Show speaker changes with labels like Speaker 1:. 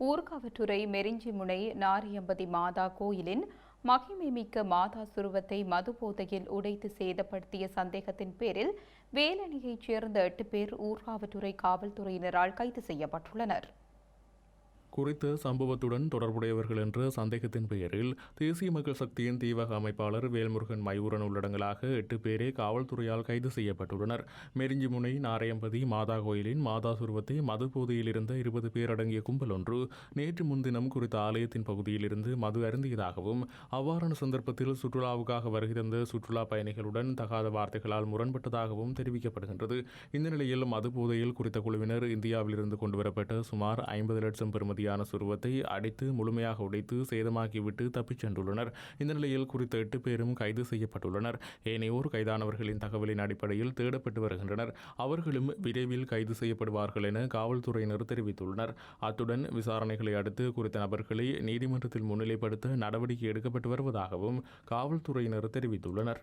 Speaker 1: ஊர்காவற்றுறை மெரிஞ்சிமுனை நாரியம்பதி மாதா கோயிலின் மகிமைமிக்க மாதா சுருவத்தை மதுபோதையில் உடைத்து சேதப்படுத்திய சந்தேகத்தின் பேரில் வேலணியைச் சேர்ந்த எட்டு பேர் ஊர்காவற்றுறை காவல்துறையினரால் கைது செய்யப்பட்டுள்ளனர்.
Speaker 2: குறித்த சம்பவத்துடன் தொடர்புடையவர்கள் என்ற சந்தேகத்தின் பெயரில் தேசிய மக்கள் சக்தியின் தீவக அமைப்பாளர் வேல்முருகன் மயூரன் உள்ளடங்கலாக எட்டு பேரே காவல்துறையால் கைது செய்யப்பட்டுள்ளனர். மெரிஞ்சிமுனை நாரையம்பதி மாதா கோயிலின் மாதா சுருவத்தை மது போதையில் இருந்த இருபது பேர் அடங்கிய கும்பல் ஒன்று நேற்று முன்தினம் குறித்த ஆலயத்தின் பகுதியில் இருந்து மது அருந்தியதாகவும் அவ்வாறான சந்தர்ப்பத்தில் சுற்றுலாவுக்காக வருகை தந்த சுற்றுலா பயணிகளுடன் தகாத வார்த்தைகளால் முரண்பட்டதாகவும் தெரிவிக்கப்படுகின்றது. இந்த நிலையில் மது போதையில் குறித்த குழுவினர் இந்தியாவிலிருந்து கொண்டுவரப்பட்ட சுமார் ஐம்பது லட்சம் பெறுமதியான சுருவத்தை அடைத்து முழுமையாக உடைத்து சேதமாக்கிவிட்டு தப்பிச் சென்றுள்ளனர். இந்த நிலையில் குறித்த எட்டு பேரும் கைது செய்யப்பட்டுள்ளனர். ஏனையோர் கைதானவர்களின் தகவலின் அடிப்படையில் தேடப்பட்டு வருகின்றனர். அவர்களும் விரைவில் கைது செய்யப்படுவார்கள் என காவல்துறையினர் தெரிவித்துள்ளனர். அத்துடன் விசாரணைகளை அடுத்து குறித்த நபர்களை நீதிமன்றத்தில் முன்னிலைப்படுத்த நடவடிக்கை எடுக்கப்பட்டு வருவதாகவும் காவல்துறையினர் தெரிவித்துள்ளனர்.